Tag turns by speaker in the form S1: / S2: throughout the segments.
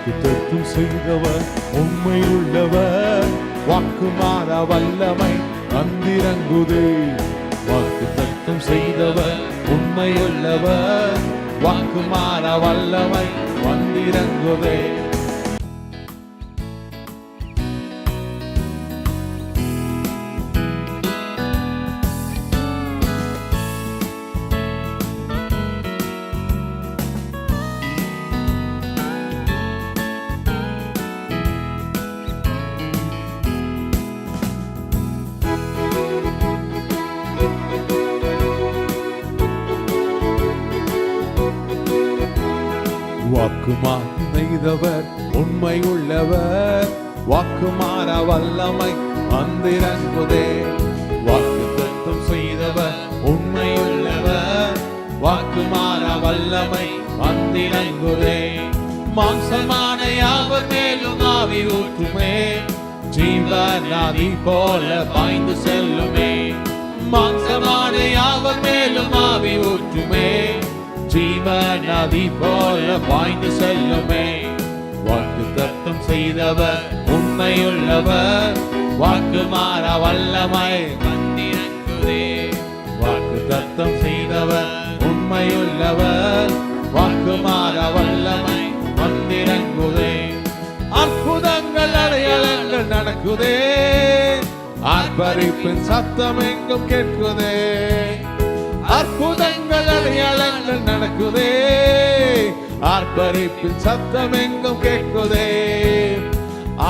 S1: வாக்கு தத்தும் செய்தவர் உண்மை உள்ளவர். வாக்கு மாற வல்லமை வந்திறங்குதே வாக்கு தத்தம் செய்தவர் உண்மை உள்ளவர். வாக்கு மாற வல்லமை வந்திறங்குதே வாக்குமா நெய்தவர் உண்மை உள்ளவர். வாக்குமாற வல்லமை வந்திறங்குதே வாக்கு தத்துவம் செய்தவர் உண்மை உள்ளவர். வாக்குமாற வல்லமை வந்திறங்குதே மாம்சமான யாவர் மேலும் ஆவி ஊற்றுமே. ஜீவனாதி போல பாய்ந்து செல்லுமே. மாம்சமான யாவர் மேலும் ஆவி ஊற்றுமே. ஜீவநதி போல பாய்ந்து செல்லுமே. வாக்கு தத்தம் செய்தவர் உண்மையுள்ளவர். வாக்கு மாற வல்லமை வந்திறங்குதே வாக்கு தத்தம் செய்தவர் உண்மையுள்ளவர். வாக்கு மாற வல்லமை வந்திறங்குதே அற்புதங்கள் அடையாளங்கள் நடக்குதே. ஆர்ப்பரிப்பின் சத்தம் எங்கும் கேட்குதே. அற்புதங்கள் அடையாளங்கள் நடக்குதே. ஆர்ப்பரிப்பின் சத்தம் எங்கும் கேட்குதே.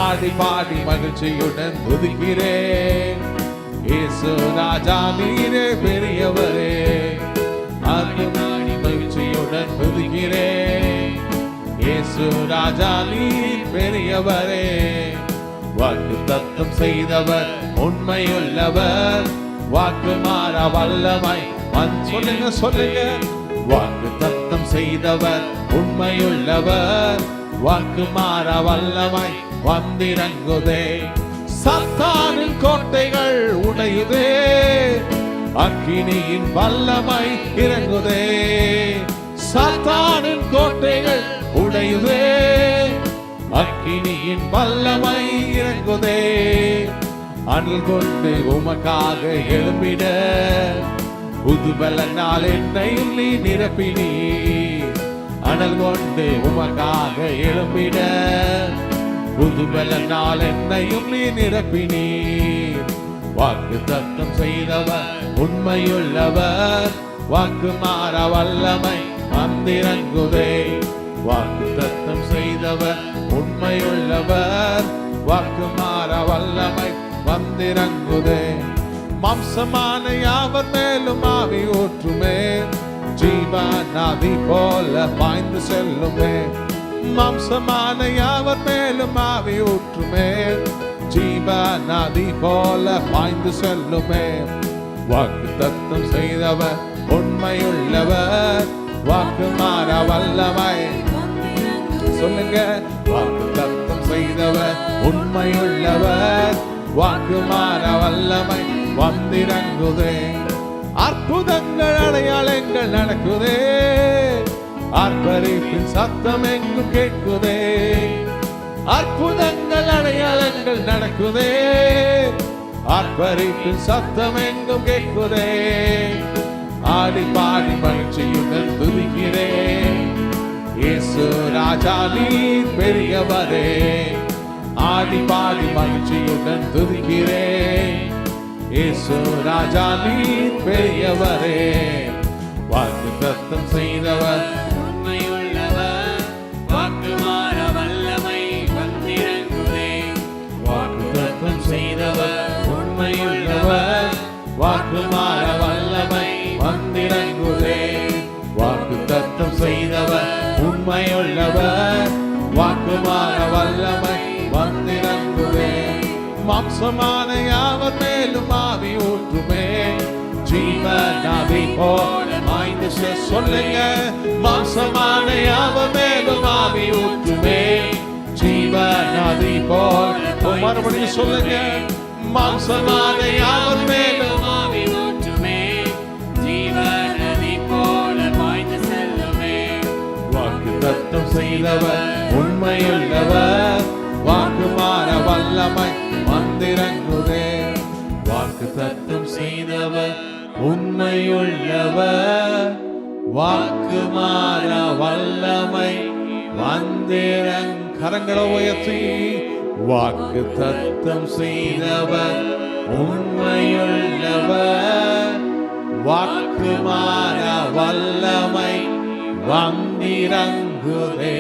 S1: ஆடி பாடி மகிழ்ச்சியுடன் துதிக்கிறேன் இயேசு ராஜா நீரே பெரியவரே. ஆடி பாடி மகிழ்ச்சியுடன் துதிக்கிறேன் இயேசு ராஜா நீர் பெரியவரே. வாக்கு தத்தம் செய்தவர் உண்மையுள்ளவர். வாக்கு மாற வல்லமை சொல்லுங்க சொல்லுங்க. வாக்கு தத்தம் செய்தவர் உண்மையுள்ளவர். வாக்கு மாற வல்லமை வந்திறங்குதே. சத்தானின் கோட்டைகள் உடையுதே. அக்கினியின் வல்லமை இறங்குதே. சாத்தானின் கோட்டைகள் உடையுதே. அக்கினியின் வல்லமை இறங்குதே. அனல் கொண்டு உமக்காக எழும்பிட. புதுபலனால் என்னையும் நீ நிரப்பினி. அனல் கொண்டு உமக்காக எழும்பிட. புதுபலனால் என்னையும் நீ நிரப்பினி. வாக்கு தத்தம் செய்தவர் உண்மையுள்ளவர். வாக்கு மாற வல்லமை வந்திறங்குதே. வாக்கு தத்தம் செய்தவர் உண்மையுள்ளவர். வாக்கு மாற வல்லமை வந்திறங்குதே. மாம்சமான யாவர் மேலும் ஆவி ஊற்றுமே? ஜீவன் நதி போல பாய்ந்து செல்லுமே. மாம்சமான யாவர் மேலும் ஆவி ஊற்றுமே? ஜீவன் நதி போல பாய்ந்து செல்லுமே. வாக்கு தத்தம் செய்தவர் உண்மையுள்ளவர். வாக்கு மாற வல்லமை. சொல்லுங்க வாக்கு தத்தம் செய்தவர் உண்மையுள்ளவர். வாக்குமான வல்லமை வந்திறங்குதே. அற்புதங்கள் அடையாளங்கள் நடக்குதே. ஆர்ப்பரிப்பின் சத்தம் எங்கும் கேட்குதே. அற்புதங்கள் அடையாளங்கள் நடக்குதே. ஆர்ப்பரிப்பின் சத்தம் எங்கும் கேட்குதே. ஆடி பாடி மகிழ்ச்சியுடன் துதிக்கிறேன். இயேசு ராஜா நீ பெரியவரே. ஆடி பாடி மகிழ்ச்சியுடன் துதிக்கிறேன். இயேசு ராஜா நீர் பெரியவரே. வாக்கு தத்தம் செய்தவர்.
S2: உண்மையுள்ளவர். வாக்கு மாற வல்லமை வந்திறங்குதே.
S1: வாக்கு தத்தம் செய்தவர். உண்மையுள்ளவர். வாக்கு மாற வல்லமை வந்திறங்குதே. வாக்கு தத்தம் செய்தவர். உண்மையுள்ளவர். வாக்கு மாற வல்லமை மாம்சமான யாவர் மேலும் ஆவி ஊற்றுமே ஜீவனாவி போல மாய்ந்து சொல்லுங்க. மாம்சமான யாவர் மேலும் ஆவி ஊற்றுமே ஜீவனாதி போல மறுபடியும் சொல்லுங்க. மாம்சமான யாவர் மேலும்
S2: ஆவி ஊற்றுமே ஜீவநதி போல பாய்ந்து செல்லுமே
S1: வாக்கு தத்தம் செய்தவர் உண்மையுள்ளவர். வாக்கு மாற வல்லமை வந்திறங்குதே வாக்கு தத்துவம் செய்தவர் உண்மையுள்ளவர். வாக்கு மாற வல்லமை வந்திறங் கரங்களை உயர்த்தி வாக்கு தத்தம் செய்தவர் உண்மையுள்ளவர். வாக்கு மாற வல்லமை வந்திறங்குதே.